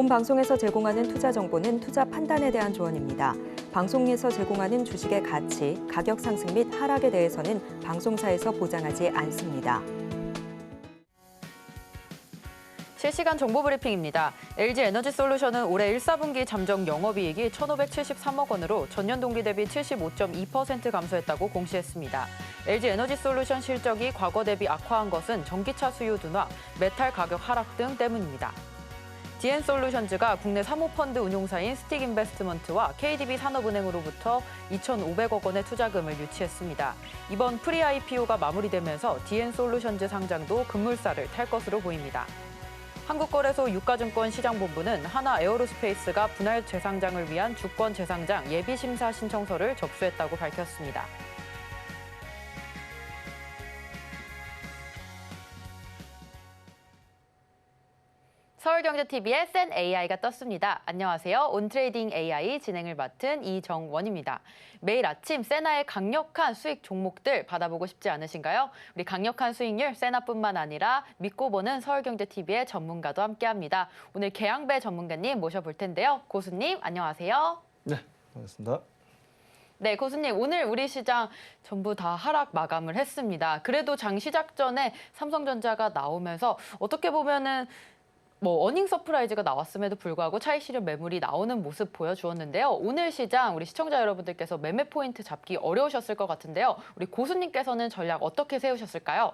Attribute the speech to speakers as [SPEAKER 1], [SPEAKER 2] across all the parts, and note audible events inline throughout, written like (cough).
[SPEAKER 1] 본 방송에서 제공하는 투자 정보는 투자 판단에 대한 조언입니다. 방송에서 제공하는 주식의 가치, 가격 상승 및 하락에 대해서는 방송사에서 보장하지 않습니다.
[SPEAKER 2] 실시간 정보 브리핑입니다. LG 에너지 솔루션은 올해 1, 4분기 잠정 영업이익이 1,573억 원으로 전년 동기 대비 75.2% 감소했다고 공시했습니다. LG 에너지 솔루션 실적이 과거 대비 악화한 것은 전기차 수요 둔화, 메탈 가격 하락 등 때문입니다. 디엔솔루션즈가 국내 사모펀드 운용사인 스틱인베스트먼트와 KDB 산업은행으로부터 2,500억 원의 투자금을 유치했습니다. 이번 프리-IPO가 마무리되면서 디엔솔루션즈 상장도 급물살을 탈 것으로 보입니다. 한국거래소 유가증권 시장본부는 하나 에어로스페이스가 분할 재상장을 위한 주권 재상장 예비 심사 신청서를 접수했다고 밝혔습니다. 서울경제TV의 센 AI가 떴습니다. 안녕하세요. 온트레이딩 AI 진행을 맡은 이정원입니다. 매일 아침 세나의 강력한 수익 종목들 받아보고 싶지 않으신가요? 우리 강력한 수익률 세나뿐만 아니라 믿고 보는 서울경제TV의 전문가도 함께합니다. 오늘 개양배 전문가님 모셔볼 텐데요. 고수님 안녕하세요.
[SPEAKER 3] 네, 반갑습니다.
[SPEAKER 2] 네, 고수님 오늘 우리 시장 전부 다 하락 마감을 했습니다. 그래도 장 시작 전에 삼성전자가 나오면서 어떻게 보면은 뭐 어닝 서프라이즈가 나왔음에도 불구하고 차익 실현 매물이 나오는 모습 보여주었는데요. 오늘 시장 우리 시청자 여러분들께서 매매 포인트 잡기 어려우셨을 것 같은데요. 우리 고수님께서는 전략 어떻게 세우셨을까요?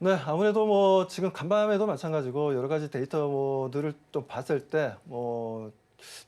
[SPEAKER 3] 네, 아무래도 뭐 지금 간밤에도 마찬가지고 여러 가지 데이터들을 좀 봤을 때뭐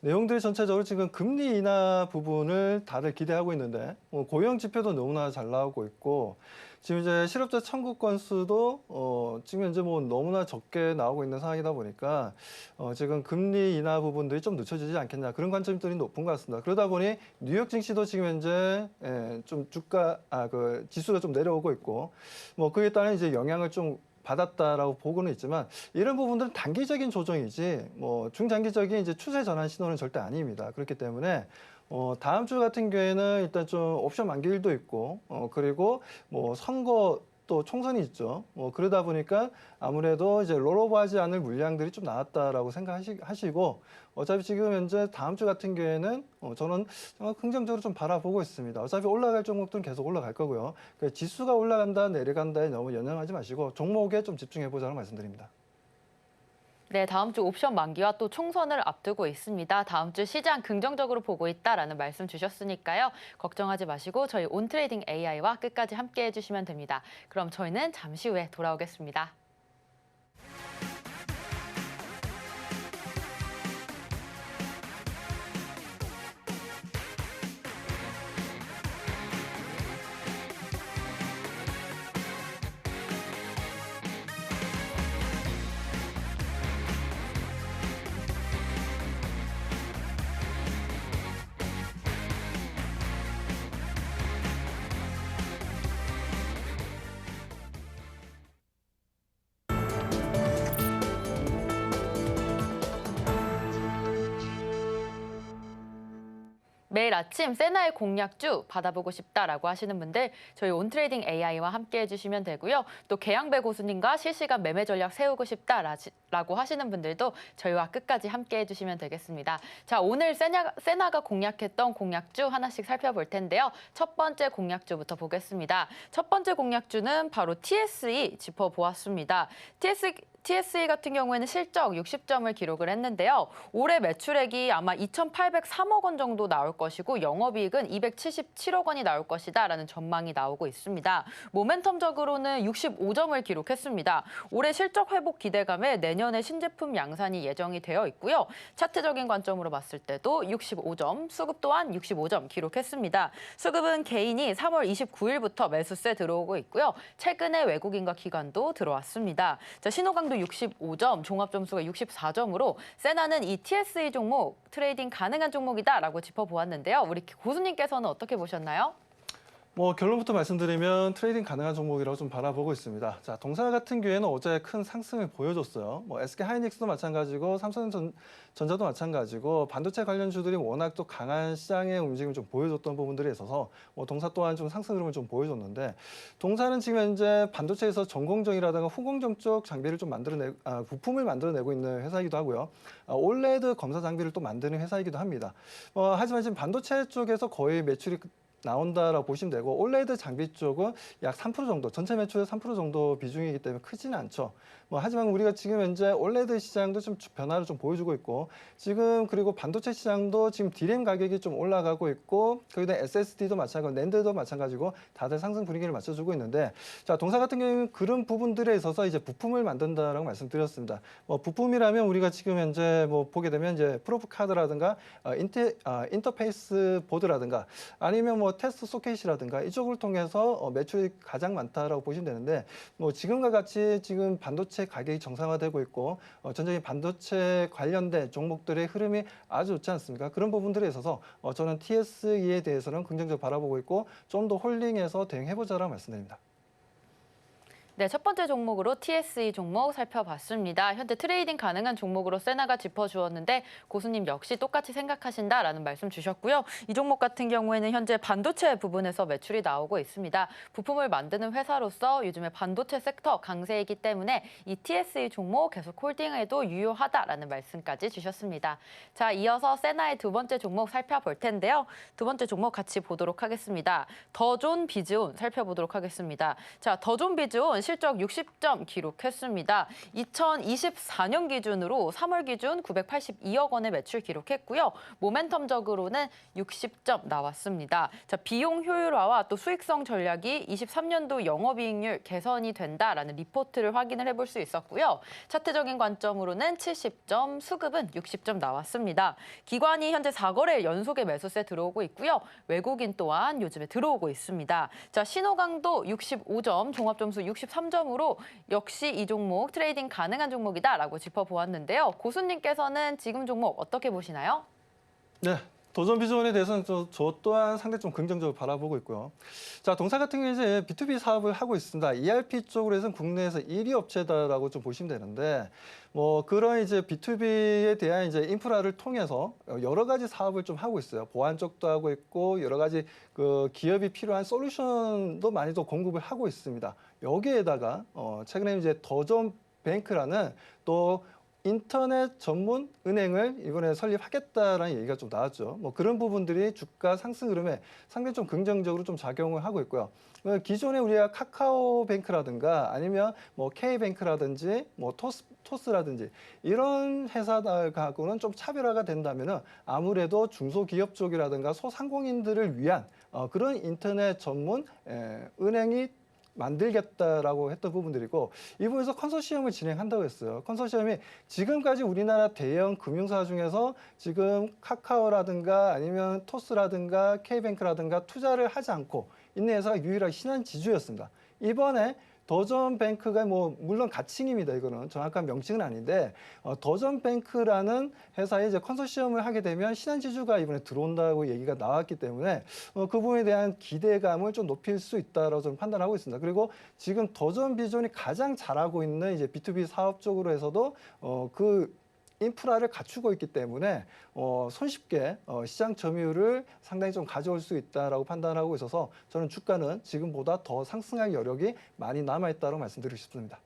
[SPEAKER 3] 내용들이 전체적으로 지금 금리 인하 부분을 다들 기대하고 있는데 뭐 고용 지표도 너무나 잘 나오고 있고 지금 이제 실업자 청구 건수도 어 지금 현재 뭐 너무나 적게 나오고 있는 상황이다 보니까 어 지금 금리 인하 부분들이 좀 늦춰지지 않겠냐 그런 관점들이 높은 것 같습니다. 그러다 보니 뉴욕 증시도 지금 현재 예, 좀 주가 아 그 지수가 좀 내려오고 있고 뭐 그에 따른 이제 영향을 좀 받았다라고 보고는 있지만 이런 부분들은 단기적인 조정이지 뭐 중장기적인 이제 추세 전환 신호는 절대 아닙니다. 그렇기 때문에 어 다음 주 같은 경우에는 일단 좀 옵션 만기일도 있고 어 그리고 뭐 선거 또 총선이 있죠. 뭐 그러다 보니까 아무래도 이제 롤오버하지 않을 물량들이 좀 나왔다라고 생각하시고 어차피 지금 현재 다음 주 같은 경우에는 어 저는 정말 긍정적으로 좀 바라보고 있습니다. 어차피 올라갈 종목들은 계속 올라갈 거고요. 그 지수가 올라간다 내려간다에 너무 연연하지 마시고 종목에 좀 집중해 보자는 말씀드립니다.
[SPEAKER 2] 네, 다음 주 옵션 만기와 또 총선을 앞두고 있습니다. 다음 주 시장 긍정적으로 보고 있다라는 말씀 주셨으니까요. 걱정하지 마시고 저희 온트레이딩 AI와 끝까지 함께 해주시면 됩니다. 그럼 저희는 잠시 후에 돌아오겠습니다. 매일 아침 세나의 공략주 받아보고 싶다라고 하시는 분들 저희 온트레이딩 AI와 함께 해주시면 되고요. 또 개양배 고수님과 실시간 매매 전략 세우고 싶다라고 하시는 분들도 저희와 끝까지 함께 해주시면 되겠습니다. 자 오늘 세나, 세나가 공략했던 공략주 하나씩 살펴볼 텐데요. 첫 번째 공략주부터 보겠습니다. 첫 번째 공략주는 바로 TSE 짚어보았습니다. TSE TSE 같은 경우에는 실적 60점을 기록을 했는데요. 올해 매출액이 아마 2,803억 원 정도 나올 것이고 영업이익은 277억 원이 나올 것이다라는 전망이 나오고 있습니다. 모멘텀적으로는 65점을 기록했습니다. 올해 실적 회복 기대감에 내년에 신제품 양산이 예정이 되어 있고요. 차트적인 관점으로 봤을 때도 65점, 수급 또한 65점 기록했습니다. 수급은 개인이 3월 29일부터 매수세 들어오고 있고요. 최근에 외국인과 기관도 들어왔습니다. 자, 신호강 65점, 종합 점수가 64점으로 세나는 이 TSE 종목 트레이딩 가능한 종목이다라고 짚어보았는데요. 우리 고수님께서는 어떻게 보셨나요?
[SPEAKER 3] 뭐 결론부터 말씀드리면 트레이딩 가능한 종목이라고 좀 바라보고 있습니다. 자, 동사 같은 경우에는 어제 큰 상승을 보여줬어요. 뭐 SK 하이닉스도 마찬가지고 삼성전 전자도 마찬가지고 반도체 관련주들이 워낙 또 강한 시장의 움직임을 좀 보여줬던 부분들이 있어서 뭐 동사 또한 좀 상승 흐름을 좀 보여줬는데 동사는 지금 현재 반도체에서 전공정이라든가 후공정 쪽 장비를 좀 만들어내 아, 부품을 만들어내고 있는 회사이기도 하고요. 아, 올레드 검사 장비를 또 만드는 회사이기도 합니다. 어, 하지만 지금 반도체 쪽에서 거의 매출이 나온다라고 보시면 되고 올레드 장비 쪽은 약 3% 정도 전체 매출의 3% 정도 비중이기 때문에 크지는 않죠. 뭐 하지만 우리가 지금 현재 올레드 시장도 좀 변화를 좀 보여주고 있고 지금 그리고 반도체 시장도 지금 디램 가격이 좀 올라가고 있고 거기다 SSD도 마찬가지고 낸드도 마찬가지고 다들 상승 분위기를 맞춰주고 있는데 자 동사 같은 경우는 그런 부분들에 있어서 이제 부품을 만든다라고 말씀드렸습니다. 뭐 부품이라면 우리가 지금 현재 뭐 보게 되면 이제 프로프 카드라든가 어, 인테, 어, 인터페이스 보드라든가 아니면 뭐 테스트 소켓이라든가 이쪽을 통해서 어, 매출이 가장 많다라고 보시면 되는데 뭐 지금과 같이 지금 반도체 가격이 정상화되고 있고 어, 전적인 반도체 관련된 종목들의 흐름이 아주 좋지 않습니까? 그런 부분들에 있어서 어, 저는 TSE에 대해서는 긍정적으로 바라보고 있고 좀 더 홀링해서 대응해보자라고 말씀드립니다.
[SPEAKER 2] 네, 첫 번째 종목으로 TSE 종목 살펴봤습니다. 현재 트레이딩 가능한 종목으로 세나가 짚어주었는데 고수님 역시 똑같이 생각하신다라는 말씀 주셨고요. 이 종목 같은 경우에는 현재 반도체 부분에서 매출이 나오고 있습니다. 부품을 만드는 회사로서 요즘에 반도체 섹터 강세이기 때문에 이 TSE 종목 계속 홀딩해도 유효하다라는 말씀까지 주셨습니다. 자, 이어서 세나의 두 번째 종목 살펴볼 텐데요. 두 번째 종목 같이 보도록 하겠습니다. 더존 비즈온 살펴보도록 하겠습니다. 자, 더존 비즈온 실적 60점 기록했습니다. 2024년 기준으로 3월 기준 982억 원의 매출 기록했고요. 모멘텀적으로는 60점 나왔습니다. 자, 비용 효율화와 또 수익성 전략이 23년도 영업이익률 개선이 된다라는 리포트를 확인을 해볼 수 있었고요. 차트적인 관점으로는 70점, 수급은 60점 나왔습니다. 기관이 현재 4거래 연속의 매수세 들어오고 있고요. 외국인 또한 요즘에 들어오고 있습니다. 자, 신호강도 65점, 종합점수 63점으로 역시 이 종목 트레이딩 가능한 종목이다라고 짚어보았는데요. 고수님께서는 지금 종목 어떻게 보시나요?
[SPEAKER 3] 네. 도전 비전에 대해서는 저, 저 또한 상당히 좀 긍정적으로 바라보고 있고요. 자, 동사 같은 경우에 이제 B2B 사업을 하고 있습니다. ERP 쪽으로 해서는 국내에서 1위 업체다라고 좀 보시면 되는데, 뭐 그런 이제 B2B에 대한 이제 인프라를 통해서 여러 가지 사업을 좀 하고 있어요. 보안 쪽도 하고 있고 여러 가지 그 기업이 필요한 솔루션도 많이 더 공급을 하고 있습니다. 여기에다가 어 최근에 이제 더존 뱅크라는 또 인터넷 전문 은행을 이번에 설립하겠다라는 얘기가 좀 나왔죠. 뭐 그런 부분들이 주가 상승 흐름에 상당히 좀 긍정적으로 좀 작용을 하고 있고요. 어, 기존에 우리가 카카오뱅크라든가 아니면 뭐 K뱅크라든지 뭐 토스, 토스라든지 이런 회사들하고는 좀 차별화가 된다면은 아무래도 중소기업 쪽이라든가 소상공인들을 위한 어, 그런 인터넷 전문 에, 은행이 만들겠다라고 했던 부분들이고 이 부분에서 컨소시엄을 진행한다고 했어요. 컨소시엄이 지금까지 우리나라 대형 금융사 중에서 지금 카카오라든가 아니면 토스라든가 K뱅크라든가 투자를 하지 않고 있는 회사가 유일하게 신한 지주였습니다. 이번에 더전뱅크가 뭐 물론 가칭입니다. 이거는 정확한 명칭은 아닌데 어, 더전뱅크라는 회사에 이제 컨소시엄을 하게 되면 신한지주가 이번에 들어온다고 얘기가 나왔기 때문에 어, 그 부분에 대한 기대감을 좀 높일 수 있다라고 좀 판단하고 있습니다. 그리고 지금 더전 비전이 가장 잘하고 있는 이제 B2B 사업 쪽으로 해서도 어, 그 인프라를 갖추고 있기 때문에 어, 손쉽게 어, 시장 점유율을 상당히 좀 가져올 수 있다라고 판단하고 있어서 저는 주가는 지금보다 더 상승할 여력이 많이 남아 있다고 말씀드리고 싶습니다.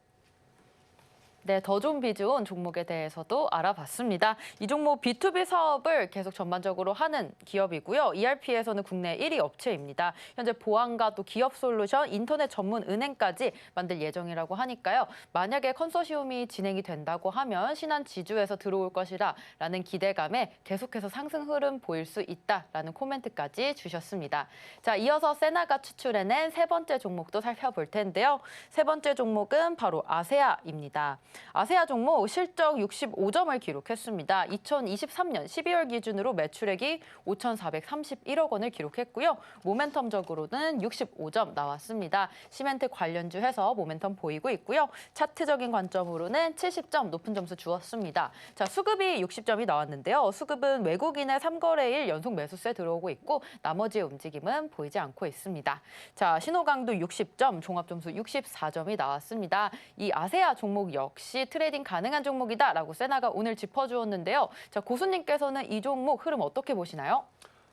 [SPEAKER 2] 네, 더존 비즈온 종목에 대해서도 알아봤습니다. 이 종목 B2B 사업을 계속 전반적으로 하는 기업이고요. ERP에서는 국내 1위 업체입니다. 현재 보안과 또 기업 솔루션, 인터넷 전문 은행까지 만들 예정이라고 하니까요. 만약에 컨소시엄이 진행이 된다고 하면 신한 지주에서 들어올 것이라 라는 기대감에 계속해서 상승 흐름 보일 수 있다라는 코멘트까지 주셨습니다. 자, 이어서 세나가 추출해낸 세 번째 종목도 살펴볼 텐데요. 세 번째 종목은 바로 아세아입니다. 아세아 종목 실적 65점을 기록했습니다. 2023년 12월 기준으로 매출액이 5,431억 원을 기록했고요. 모멘텀적으로는 65점 나왔습니다. 시멘트 관련주 해서 모멘텀 보이고 있고요. 차트적인 관점으로는 70점 높은 점수 주었습니다. 자, 수급이 60점이 나왔는데요. 수급은 외국인의 3거래일 연속 매수세 들어오고 있고 나머지의 움직임은 보이지 않고 있습니다. 자, 신호강도 60점, 종합점수 64점이 나왔습니다. 이 아세아 종목 역시 트레이딩 가능한 종목이다라고 세나가 오늘 짚어주었는데요. 자, 고수님께서는 이 종목 흐름 어떻게 보시나요?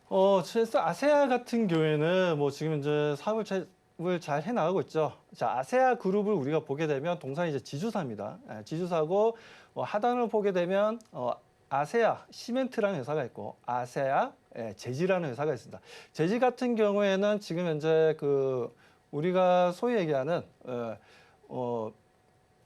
[SPEAKER 3] 어, 그래서 아세아 같은 경우에는 뭐 지금 이제 사업을 잘, 잘 해나가고 있죠. 자, 아세아 그룹을 우리가 보게 되면 동산이 이제 지주사입니다. 예, 지주사고 어, 하단을 보게 되면 어, 아세아 시멘트라는 회사가 있고 아세아 예, 제지라는 회사가 있습니다. 제지 같은 경우에는 지금 현재 그 우리가 소위 얘기하는 어, 어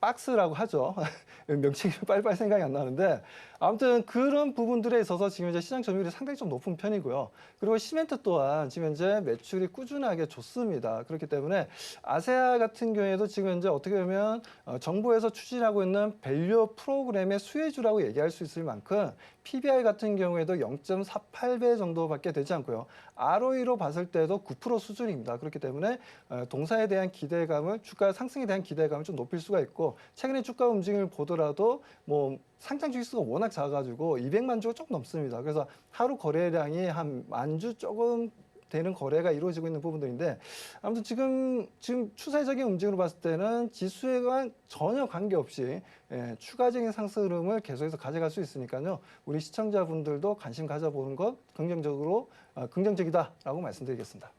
[SPEAKER 3] 박스라고 하죠. (laughs) 명칭이 빨리빨리 생각이 안 나는데 아무튼 그런 부분들에 있어서 지금 이제 시장 점유율이 상당히 좀 높은 편이고요. 그리고 시멘트 또한 지금 현재 매출이 꾸준하게 좋습니다. 그렇기 때문에 아세아 같은 경우에도 지금 현재 어떻게 보면 어, 정부에서 추진하고 있는 밸류 프로그램의 수혜주라고 얘기할 수 있을 만큼 PBR 같은 경우에도 0.48배 정도밖에 되지 않고요. ROE로 봤을 때도 9% 수준입니다. 그렇기 때문에 어, 동사에 대한 기대감을 주가 상승에 대한 기대감을 좀 높일 수가 있고 최근에 주가 움직임을 보더라도 뭐 상장 주식수가 워낙 작아가지고 200만 주가 조금 넘습니다. 그래서 하루 거래량이 한 만 주 조금 되는 거래가 이루어지고 있는 부분들인데 아무튼 지금 지금 추세적인 움직임으로 봤을 때는 지수에만 전혀 관계없이 예, 추가적인 상승 흐름을 계속해서 가져갈 수 있으니까요. 우리 시청자분들도 관심 가져보는 것 긍정적으로 어, 긍정적이다라고 말씀드리겠습니다.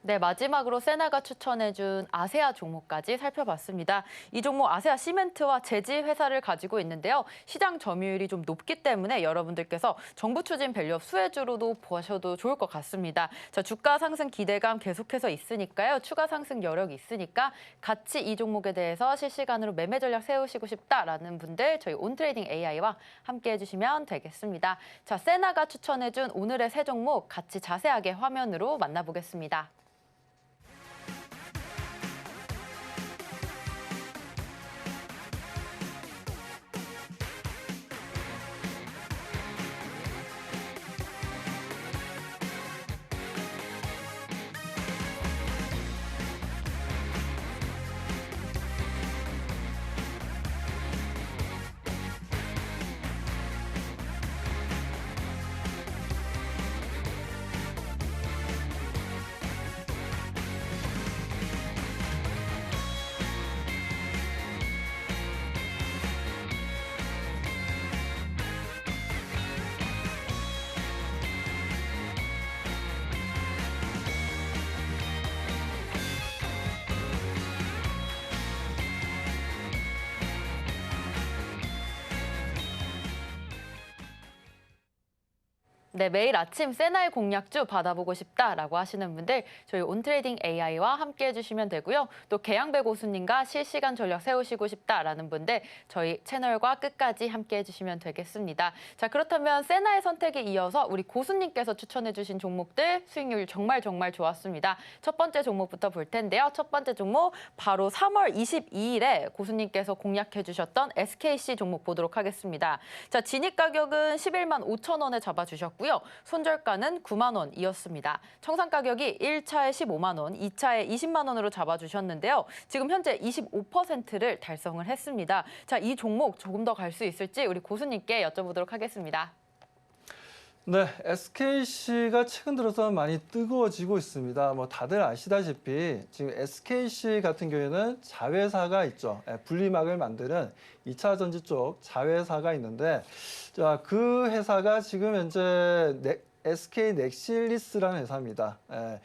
[SPEAKER 2] 네, 마지막으로 세나가 추천해준 아세아 종목까지 살펴봤습니다. 이 종목 아세아 시멘트와 제지 회사를 가지고 있는데요. 시장 점유율이 좀 높기 때문에 여러분들께서 정부 추진 밸류업 수혜주로도 보셔도 좋을 것 같습니다. 자, 주가 상승 기대감 계속해서 있으니까요. 추가 상승 여력이 있으니까 같이 이 종목에 대해서 실시간으로 매매 전략 세우시고 싶다라는 분들 저희 온트레이딩 AI와 함께 해주시면 되겠습니다. 자, 세나가 추천해준 오늘의 세 종목 같이 자세하게 화면으로 만나보겠습니다. 네, 매일 아침 세나의 공략주 받아보고 싶다라고 하시는 분들 저희 온트레이딩 AI와 함께 해주시면 되고요. 또 개양배 고수님과 실시간 전략 세우시고 싶다라는 분들 저희 채널과 끝까지 함께 해주시면 되겠습니다. 자, 그렇다면 세나의 선택에 이어서 우리 고수님께서 추천해주신 종목들 수익률 정말 정말 좋았습니다. 첫 번째 종목부터 볼 텐데요. 첫 번째 종목 바로 3월 22일에 고수님께서 공략해주셨던 SKC 종목 보도록 하겠습니다. 자, 진입 가격은 11만 5천 원에 잡아주셨고요. 손절가는 9만 원이었습니다. 청산 가격이 1차에 15만 원, 2차에 20만 원으로 잡아주셨는데요. 지금 현재 25%를 달성을 했습니다. 자, 이 종목 조금 더 갈 수 있을지 우리 고수님께 여쭤보도록 하겠습니다.
[SPEAKER 3] 네, SKC가 최근 들어서 많이 뜨거워지고 있습니다. 뭐 다들 아시다시피 지금 SKC 같은 경우에는 자회사가 있죠. 예, 분리막을 만드는 2차 전지 쪽 자회사가 있는데 자, 그 회사가 지금 현재 넥- SK 넥실리스라는 회사입니다. 예.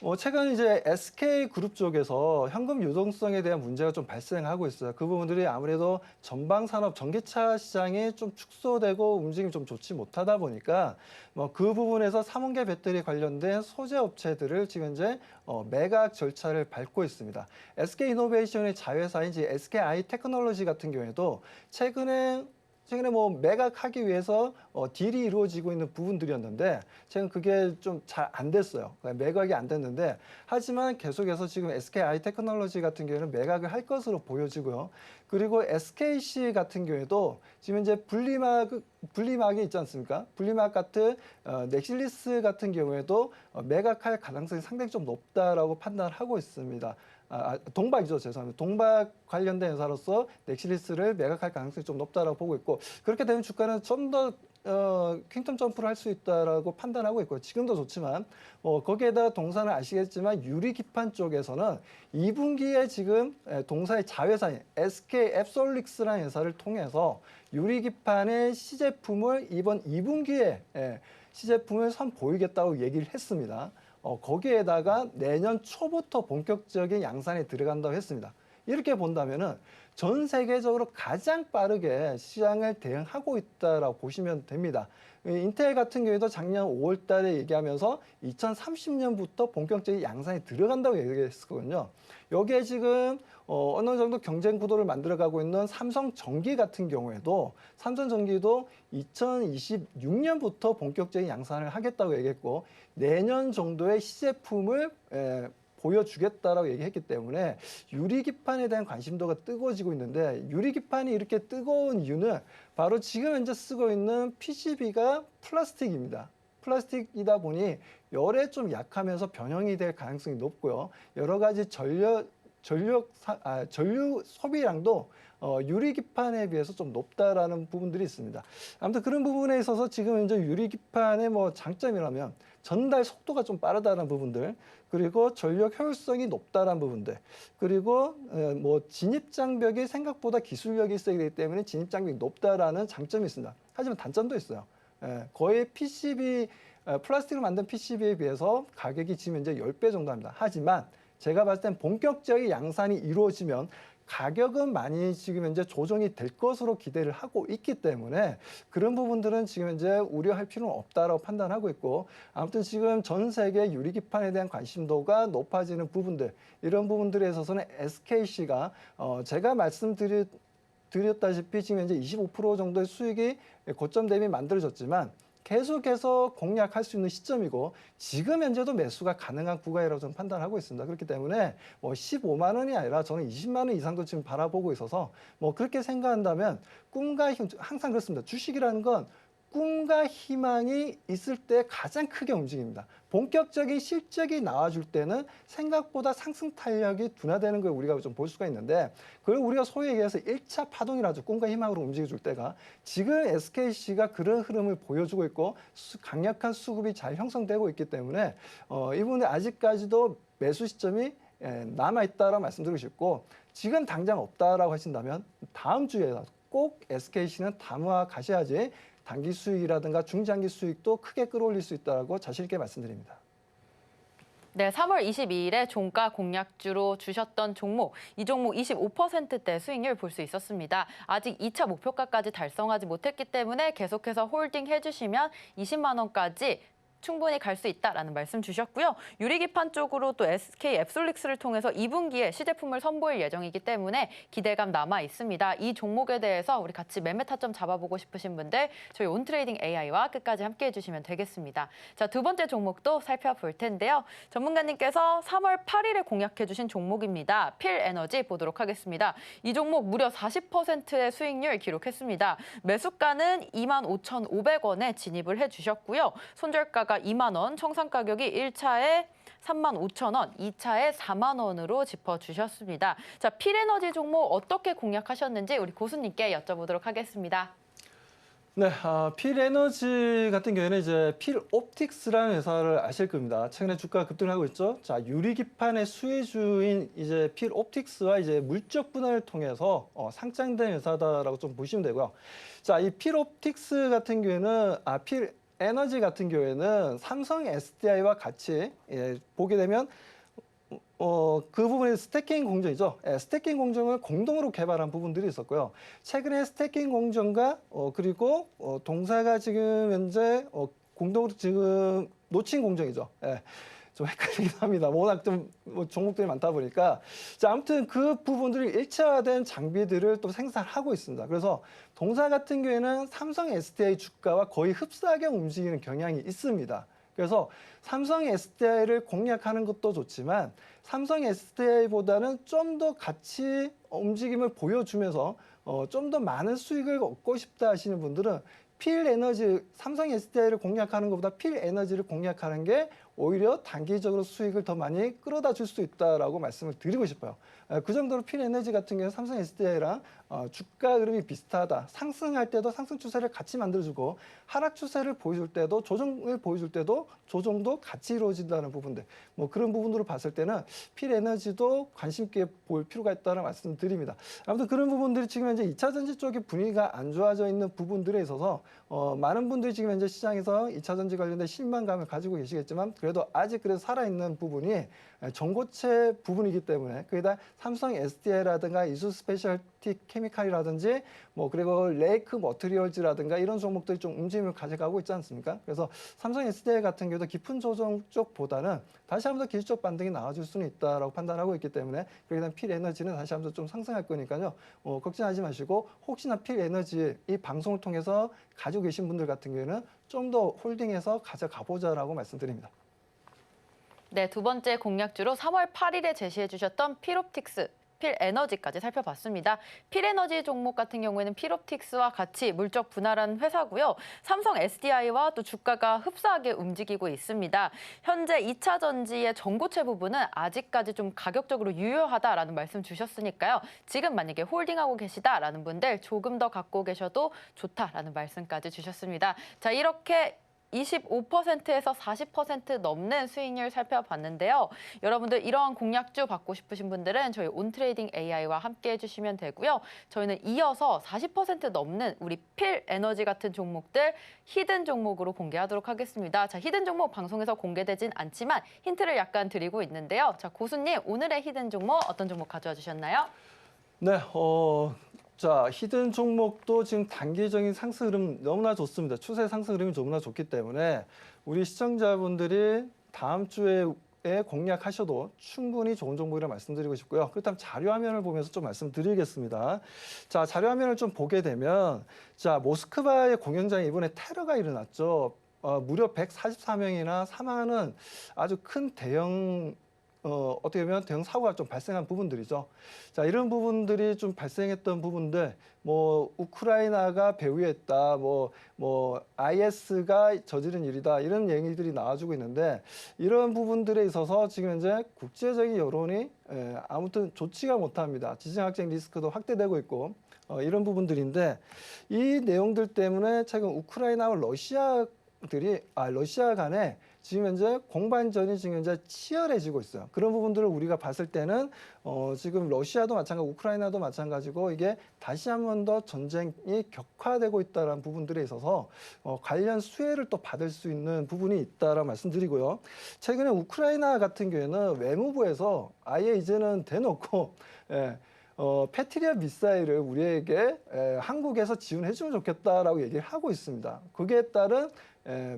[SPEAKER 3] 어, 최근 이제 SK 그룹 쪽에서 현금 유동성에 대한 문제가 좀 발생하고 있어요. 그 부분들이 아무래도 전방 산업 전기차 시장이 좀 축소되고 움직임이 좀 좋지 못하다 보니까 뭐 그 부분에서 삼원계 배터리 관련된 소재 업체들을 지금 이제 어, 매각 절차를 밟고 있습니다. SK 이노베이션의 자회사인 SKI 테크놀로지 같은 경우에도 최근에 최근에 뭐 매각하기 위해서 어, 딜이 이루어지고 있는 부분들이었는데 최근 그게 좀 잘 안 됐어요. 그러니까 매각이 안 됐는데 하지만 계속해서 지금 SKI 테크놀로지 같은 경우에는 매각을 할 것으로 보여지고요. 그리고 SKC 같은 경우에도 지금 이제 분리막 분리막이 있지 않습니까? 분리막 같은 어, 넥실리스 같은 경우에도 어, 매각할 가능성이 상당히 좀 높다라고 판단하고 있습니다. 아, 아, 동박이죠, 죄송합니다. 동박 관련된 회사로서 넥실리스를 매각할 가능성이 좀 높다라고 보고 있고 그렇게 되면 주가는 좀더 어, 킹덤 점프를 할 수 있다라고 판단하고 있고 지금도 좋지만 어, 거기에다 동사는 아시겠지만 유리 기판 쪽에서는 2분기에 지금 에, 동사의 자회사인 SK 앱솔릭스라는 회사를 통해서 유리 기판의 시제품을 이번 2분기에 에, 시제품을 선 보이겠다고 얘기를 했습니다. 어, 거기에다가 내년 초부터 본격적인 양산에 들어간다고 했습니다. 이렇게 본다면은 전 세계적으로 가장 빠르게 시장을 대응하고 있다라고 보시면 됩니다. 이 인텔 같은 경우에도 작년 5월 달에 얘기하면서 2030년부터 본격적인 양산에 들어간다고 얘기했었거든요. 여기에 지금 어, 어느 정도 경쟁 구도를 만들어가고 있는 삼성 전기 같은 경우에도 삼성 전기도 2026년부터 본격적인 양산을 하겠다고 얘기했고 내년 정도의 시제품을 에, 보여주겠다라고 얘기했기 때문에 유리 기판에 대한 관심도가 뜨거워지고 있는데 유리 기판이 이렇게 뜨거운 이유는 바로 지금 현재 쓰고 있는 PCB가 플라스틱입니다. 플라스틱이다 보니 열에 좀 약하면서 변형이 될 가능성이 높고요. 여러 가지 전력 전력 사- 아, 전류 소비량도 어, 유리 기판에 비해서 좀 높다라는 부분들이 있습니다. 아무튼 그런 부분에 있어서 지금 이제 유리 기판의 뭐 장점이라면 전달 속도가 좀 빠르다는 부분들, 그리고 전력 효율성이 높다는 부분들, 그리고 에, 뭐 진입 장벽이 생각보다 기술력이 있어야 되기 때문에 진입 장벽이 높다라는 장점이 있습니다. 하지만 단점도 있어요. 에, 거의 PCB 에, 플라스틱을 만든 PCB에 비해서 가격이 지금 현재 10배 정도 합니다. 하지만 제가 봤을 땐 본격적인 양산이 이루어지면 가격은 많이 지금 현재 조정이 될 것으로 기대를 하고 있기 때문에 그런 부분들은 지금 현재 우려할 필요는 없다라고 판단하고 있고 아무튼 지금 전 세계 유리기판에 대한 관심도가 높아지는 부분들 이런 부분들에 있어서는 SKC가 어 제가 말씀드렸 드렸다시피 지금 현재 25% 정도의 수익이 고점 대비 만들어졌지만 계속해서 공략할 수 있는 시점이고 지금 현재도 매수가 가능한 구간이라고 저는 판단하고 있습니다. 그렇기 때문에 뭐 15만 원이 아니라 저는 20만 원 이상도 지금 바라보고 있어서 뭐 그렇게 생각한다면 꿈과 힘 항상 그렇습니다. 주식이라는 건 꿈과 희망이 있을 때 가장 크게 움직입니다. 본격적인 실적이 나와줄 때는 생각보다 상승 탄력이 둔화되는 걸 우리가 좀 볼 수가 있는데 그걸 우리가 소위 얘기해서 1차 파동이라죠. 꿈과 희망으로 움직여줄 때가 지금 SKC가 그런 흐름을 보여주고 있고 수- 강력한 수급이 잘 형성되고 있기 때문에 어, 이 부분에 아직까지도 매수 시점이 예, 남아있다라고 말씀드리고 싶고 지금 당장 없다라고 하신다면 다음 주에 꼭 SKC는 담화 가셔야지 단기 수익이라든가 중장기 수익도 크게 끌어올릴 수 있다고 자신 있게 말씀드립니다.
[SPEAKER 2] 네, 3월 22일에 종가 공략주로 주셨던 종목, 이 종목 25%대 수익률 볼 수 있었습니다. 아직 2차 목표가까지 달성하지 못했기 때문에 계속해서 홀딩 해주시면 20만 원까지 충분히 갈 수 있다라는 말씀 주셨고요. 유리기판 쪽으로 또 SK 앱솔릭스를 통해서 2분기에 시제품을 선보일 예정이기 때문에 기대감 남아 있습니다. 이 종목에 대해서 우리 같이 매매 타점 잡아보고 싶으신 분들 저희 온트레이딩 AI와 끝까지 함께 해 주시면 되겠습니다. 자, 두 번째 종목도 살펴볼 텐데요. 전문가님께서 3월 8일에 공약해 주신 종목입니다. 필 에너지 보도록 하겠습니다. 이 종목 무려 40%의 수익률 기록했습니다. 매수가는 25,500원에 진입을 해 주셨고요. 손절가 가 2만 원, 청산 가격이 1차에 3만 5천 원, 2차에 4만 원으로 짚어주셨습니다. 자, 필에너지 종목 어떻게 공략하셨는지 우리 고수님께 여쭤보도록 하겠습니다.
[SPEAKER 3] 네, 아, 필 에너지 같은 경우에는 이제 필 옵틱스라는 회사를 아실 겁니다. 최근에 주가 급등하고 있죠. 자, 유리기판의 수혜주인 이제 필 옵틱스와 이제 물적 분할을 통해서 어, 상장된 회사다라고 좀 보시면 되고요. 자, 이 필 옵틱스 같은 경우에는 아, 필 에너지 같은 경우에는 삼성 SDI와 같이 예, 보게 되면 어, 그 부분이 스태킹 공정이죠. 예, 스태킹 공정을 공동으로 개발한 부분들이 있었고요. 최근에 스태킹 공정과 어, 그리고 어, 동사가 지금 현재 어, 공동으로 지금 놓친 공정이죠. 예. 좀 헷갈리긴 (laughs) 합니다. 워낙 좀 뭐 종목들이 많다 보니까 자 아무튼 그 부분들이 일체화된 장비들을 또 생산하고 있습니다. 그래서 동사 같은 경우에는 삼성 SDI 주가와 거의 흡사하게 움직이는 경향이 있습니다. 그래서 삼성 SDI를 공략하는 것도 좋지만 삼성 SDI보다는 좀 더 같이 움직임을 보여주면서 어, 좀 더 많은 수익을 얻고 싶다 하시는 분들은 필 에너지 삼성 SDI를 공략하는 것보다 필 에너지를 공략하는 게 오히려 단기적으로 수익을 더 많이 끌어다 줄 수 있다라고 말씀을 드리고 싶어요. 에, 그 정도로 필 에너지 같은 경우는 삼성 SDI랑 어, 주가 흐름이 비슷하다. 상승할 때도 상승 추세를 같이 만들어주고 하락 추세를 보여줄 때도 조정을 보여줄 때도 조정도 같이 이루어진다는 부분들. 뭐 그런 부분으로 봤을 때는 필 에너지도 관심 있게 볼 필요가 있다는 말씀 드립니다. 아무튼 그런 부분들이 지금 현재 2차 전지 쪽의 분위기가 안 좋아져 있는 부분들에 있어서 어, 많은 분들이 지금 현재 시장에서 2차 전지 관련된 실망감을 가지고 계시겠지만 그래도 아직 그래도 살아있는 부분이 에, 전고체 부분이기 때문에 거기다 삼성 SDI라든가 이수 스페셜티 케미칼이라든지 뭐 그리고 레이크 머트리얼즈라든가 이런 종목들이 좀 움직임을 가져가고 있지 않습니까? 그래서 삼성 SDI 같은 경우도 깊은 조정 쪽보다는 다시 한번 더 기술적 반등이 나와줄 수는 있다라고 판단하고 있기 때문에 그에 대한 필 에너지는 다시 한번 좀 상승할 거니까요. 어, 걱정하지 마시고 혹시나 필 에너지 이 방송을 통해서 가지고 계신 분들 같은 경우에는 좀 더 홀딩해서 가져가 보자라고 말씀드립니다.
[SPEAKER 2] 네, 두 번째 공략주로 3월 8일에 제시해 주셨던 필옵틱스 필 에너지까지 살펴봤습니다. 필 에너지 종목 같은 경우에는 필옵틱스와 같이 물적 분할한 회사고요. 삼성 SDI와 또 주가가 흡사하게 움직이고 있습니다. 현재 2차 전지의 전고체 부분은 아직까지 좀 가격적으로 유효하다라는 말씀 주셨으니까요. 지금 만약에 홀딩하고 계시다라는 분들 조금 더 갖고 계셔도 좋다라는 말씀까지 주셨습니다. 자, 이렇게 25%에서 40% 넘는 수익률 살펴봤는데요. 여러분들 이러한 공략주 받고 싶으신 분들은 저희 온트레이딩 AI와 함께 해주시면 되고요. 저희는 이어서 40% 넘는 우리 필 에너지 같은 종목들 히든 종목으로 공개하도록 하겠습니다. 자, 히든 종목 방송에서 공개되진 않지만 힌트를 약간 드리고 있는데요. 자, 고수님 오늘의 히든 종목 어떤 종목 가져와 주셨나요?
[SPEAKER 3] 네, 어, 자, 히든 종목도 지금 단기적인 상승 흐름 너무나 좋습니다. 추세 상승 흐름이 너무나 좋기 때문에 우리 시청자분들이 다음 주에 에 공략하셔도 충분히 좋은 정보이라 말씀드리고 싶고요. 그렇다면 자료 화면을 보면서 좀 말씀드리겠습니다. 자, 자료 화면을 좀 보게 되면 자, 모스크바의 공연장에 이번에 테러가 일어났죠. 어, 무려 144명이나 사망하는 아주 큰 대형 어, 어떻게 보면 대형 사고가 좀 발생한 부분들이죠. 자, 이런 부분들이 좀 발생했던 부분들, 뭐, 우크라이나가 배후했다, 뭐, 뭐, IS가 저지른 일이다, 이런 얘기들이 나와주고 있는데, 이런 부분들에 있어서 지금 현재 국제적인 여론이 에, 아무튼 좋지가 못합니다. 지정학적 리스크도 확대되고 있고, 어, 이런 부분들인데, 이 내용들 때문에 최근 우크라이나와 러시아 들이, 아, 러시아 간에 지금 현재 공반전이 지금 현재 치열해지고 있어요. 그런 부분들을 우리가 봤을 때는 어, 지금 러시아도 마찬가지, 우크라이나도 마찬가지고 이게 다시 한 번 더 전쟁이 격화되고 있다는 부분들에 있어서 어, 관련 수혜를 또 받을 수 있는 부분이 있다라 말씀드리고요. 최근에 우크라이나 같은 경우에는 외무부에서 아예 이제는 대놓고 (laughs) 예, 어, 패트리어 미사일을 우리에게 에, 한국에서 지원해주면 좋겠다라고 얘기를 하고 있습니다. 그에 따른 에,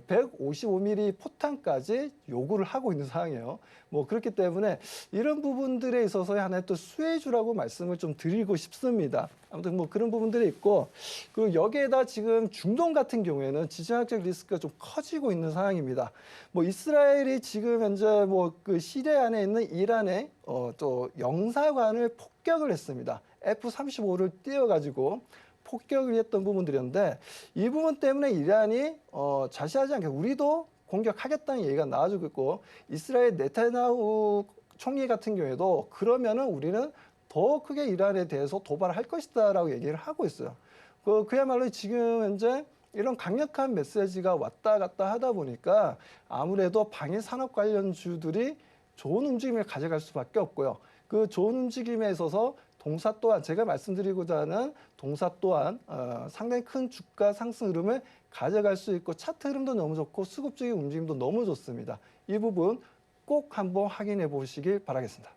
[SPEAKER 3] 155mm 포탄까지 요구를 하고 있는 상황이에요. 뭐 그렇기 때문에 이런 부분들에 있어서 하나의 또 수혜주라고 말씀을 좀 드리고 싶습니다. 아무튼 뭐 그런 부분들이 있고 그리고 여기에다 지금 중동 같은 경우에는 지정학적 리스크가 좀 커지고 있는 상황입니다. 뭐 이스라엘이 지금 현재 뭐 그 시리아 안에 있는 이란의 어, 또 영사관을 폭격을 했습니다. F-35를 띄워가지고 폭격을 했던 부분들이었는데 이 부분 때문에 이란이 어, 자시하지 않게 우리도 공격하겠다는 얘기가 나와주고 있고 이스라엘 네타냐후 총리 같은 경우에도 그러면은 우리는 더 크게 이란에 대해서 도발을 할 것이다라고 얘기를 하고 있어요. 그 그야말로 지금 현재 이런 강력한 메시지가 왔다 갔다 하다 보니까 아무래도 방위 산업 관련 주들이 좋은 움직임을 가져갈 수밖에 없고요. 그 좋은 움직임에 있어서 동사 또한 제가 말씀드리고자 하는 동사 또한 어, 상당히 큰 주가 상승 흐름을 가져갈 수 있고 차트 흐름도 너무 좋고 수급적인 움직임도 너무 좋습니다. 이 부분 꼭 한번 확인해 보시길 바라겠습니다.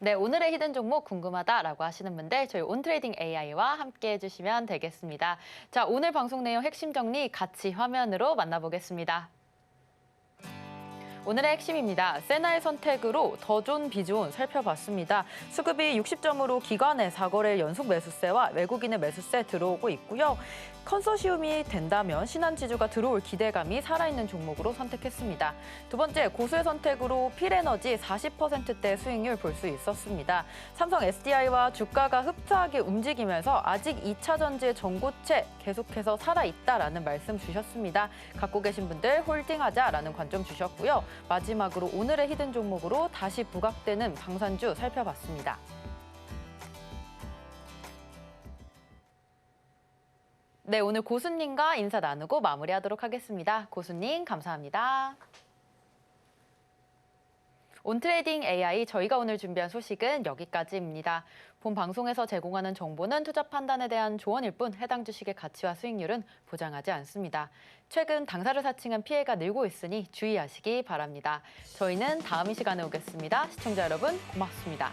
[SPEAKER 2] 네, 오늘의 히든 종목 궁금하다라고 하시는 분들 저희 온트레이딩 AI와 함께 해주시면 되겠습니다. 자, 오늘 방송 내용 핵심 정리 같이 화면으로 만나보겠습니다. 오늘의 핵심입니다. 세나의 선택으로 더 좋은 비좋은 살펴봤습니다. 수급이 60점으로 기관의 4거래 연속 매수세와 외국인의 매수세 들어오고 있고요. 컨소시움이 된다면 신한지주가 들어올 기대감이 살아있는 종목으로 선택했습니다. 두 번째, 고수의 선택으로 필에너지 40%대 수익률 볼 수 있었습니다. 삼성 SDI와 주가가 흡사하게 움직이면서 아직 2차 전지의 전고체 계속해서 살아있다라는 말씀 주셨습니다. 갖고 계신 분들 홀딩하자라는 관점 주셨고요. 마지막으로 오늘의 히든 종목으로 다시 부각되는 방산주 살펴봤습니다. 네, 오늘 고수님과 인사 나누고 마무리하도록 하겠습니다. 고수님, 감사합니다. 온트레이딩 AI 저희가 오늘 준비한 소식은 여기까지입니다. 본 방송에서 제공하는 정보는 투자 판단에 대한 조언일 뿐 해당 주식의 가치와 수익률은 보장하지 않습니다. 최근 당사를 사칭한 피해가 늘고 있으니 주의하시기 바랍니다. 저희는 다음 이 시간에 오겠습니다. 시청자 여러분 고맙습니다.